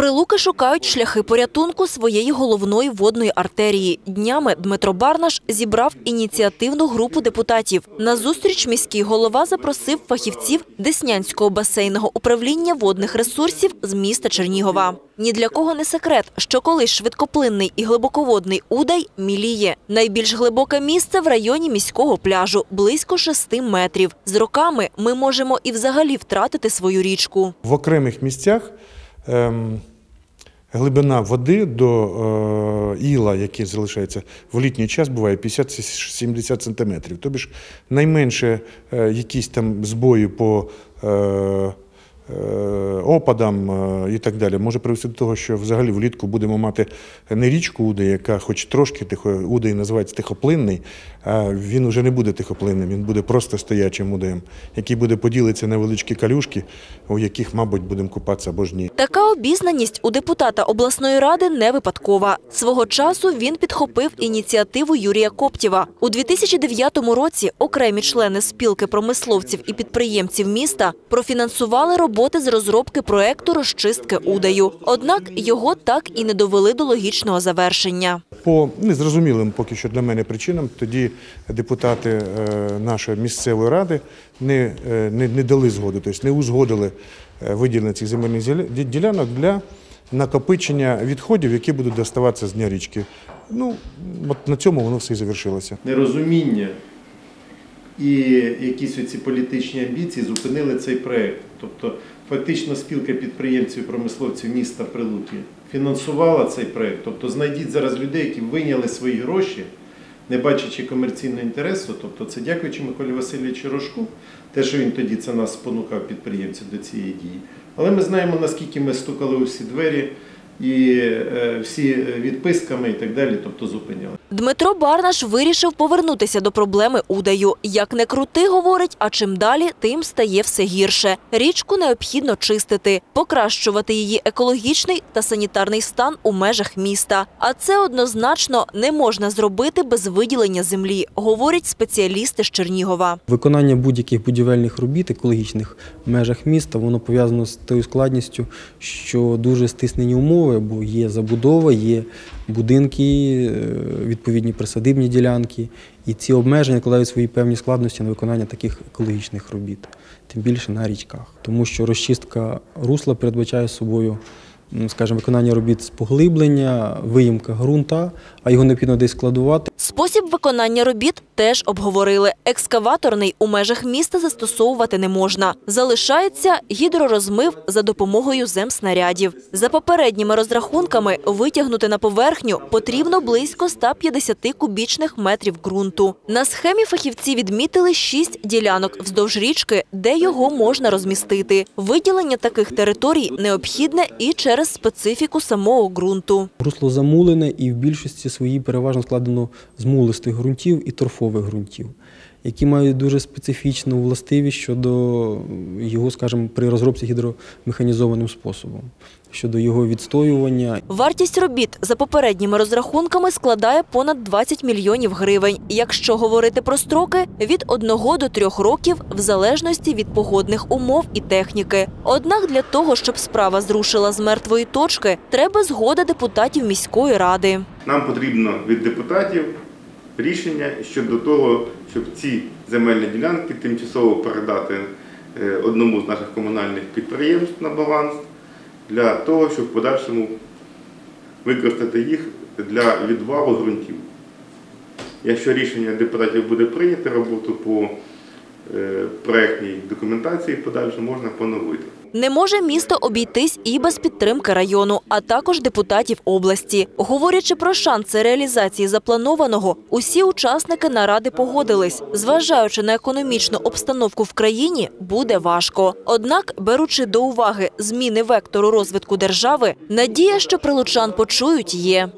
Прилуки шукають шляхи порятунку своєї головної водної артерії. Днями Дмитро Барнаш зібрав ініціативну групу депутатів. На зустріч міський голова запросив фахівців Деснянського басейного управління водних ресурсів з міста Чернігова. Ні для кого не секрет, що колись швидкоплинний і глибоководний удай міліє. Найбільш глибоке місце в районі міського пляжу близько 6 метрів. З роками ми можемо і взагалі втратити свою річку. В окремих місцях ем, глибина води до е, іла, який залишається в літній час, буває 50-70 сантиметрів. Тобто найменше е, якісь там збої по е, опадам е, і так далі може привести до того, що взагалі влітку будемо мати не річку Уди, яка хоч трошки тихо, Удай називається тихоплинний, а він вже не буде тихоплинним, він буде просто стоячим удем, який буде поділитися на величкі калюшки, у яких, мабуть, будемо купатися або ж ні. Така обізнаність у депутата обласної ради не випадкова. Свого часу він підхопив ініціативу Юрія Коптєва. У 2009 році окремі члени спілки промисловців і підприємців міста профінансували роботи з розробки проекту розчистки Удаю. Однак його так і не довели до логічного завершення. По незрозумілим поки що для мене причинам тоді депутати е, нашої місцевої ради не, е, не, не дали згоду, тобто не узгодили е, виділення цих земельних ділянок для накопичення відходів, які будуть доставатися з дня річки. Ну, от на цьому воно все і завершилося. нерозуміння і якісь оці політичні амбіції зупинили цей проект. Тобто, фактично спілка підприємців і промисловців міста Прилуки фінансувала цей проект. Тобто, знайдіть зараз людей, які вийняли свої гроші, не бачачи комерційного інтересу. Тобто, це дякуючи Миколі Васильовичу Рожку, те, що він тоді це нас спонукав підприємців до цієї дії. Але ми знаємо, наскільки ми стукали у всі двері і е, всі відписками і так далі, тобто зупиняли. Дмитро Барнаш вирішив повернутися до проблеми Удаю. Як не крути, говорить, а чим далі, тим стає все гірше. Річку необхідно чистити, покращувати її екологічний та санітарний стан у межах міста. А це однозначно не можна зробити без виділення землі, говорять спеціалісти з Чернігова. Виконання будь-яких будівельних робіт екологічних в межах міста воно пов'язано з тою складністю, що дуже стиснені умови, бо є забудова, є будинки, е, відповідні присадибні ділянки, і ці обмеження кладають свої певні складності на виконання таких екологічних робіт, тим більше на річках. Тому що розчистка русла передбачає собою. Скажімо, виконання робіт з поглиблення, виїмка ґрунта, а його необхідно десь складувати. Спосіб виконання робіт теж обговорили. Екскаваторний у межах міста застосовувати не можна. Залишається гідророзмив за допомогою земснарядів. За попередніми розрахунками витягнути на поверхню потрібно близько 150 кубічних метрів ґрунту. На схемі фахівці відмітили шість ділянок вздовж річки, де його можна розмістити. Виділення таких територій необхідне і через специфіку самого ґрунту. Русло замулене і в більшості своїй переважно складено з мулистих ґрунтів і торфових ґрунтів, які мають дуже специфічну властивість щодо його, скажімо, при розробці гідромеханізованим способом, щодо його відстоювання Вартість робіт за попередніми розрахунками складає понад 20 мільйонів гривень. Якщо говорити про строки від 1 до 3 років, в залежності від погодних умов і техніки. Однак для того, щоб справа зрушила з мертвої точки, треба згода депутатів міської ради. Нам потрібно від депутатів рішення щодо того, щоб ці земельні ділянки тимчасово передати е, одному з наших комунальних підприємств на баланс для того, щоб в подальшому використати їх для відвалу ґрунтів. Якщо рішення депутатів буде прийнято, роботу по е, проектній документації в подальшому можна поновити. Не може місто обійтись і без підтримки району, а також депутатів області. Говорячи про шанси реалізації запланованого, усі учасники наради погодились. Зважаючи на економічну обстановку в країні, буде важко. Однак, беручи до уваги зміни вектору розвитку держави, надія, що прилучан почують, є.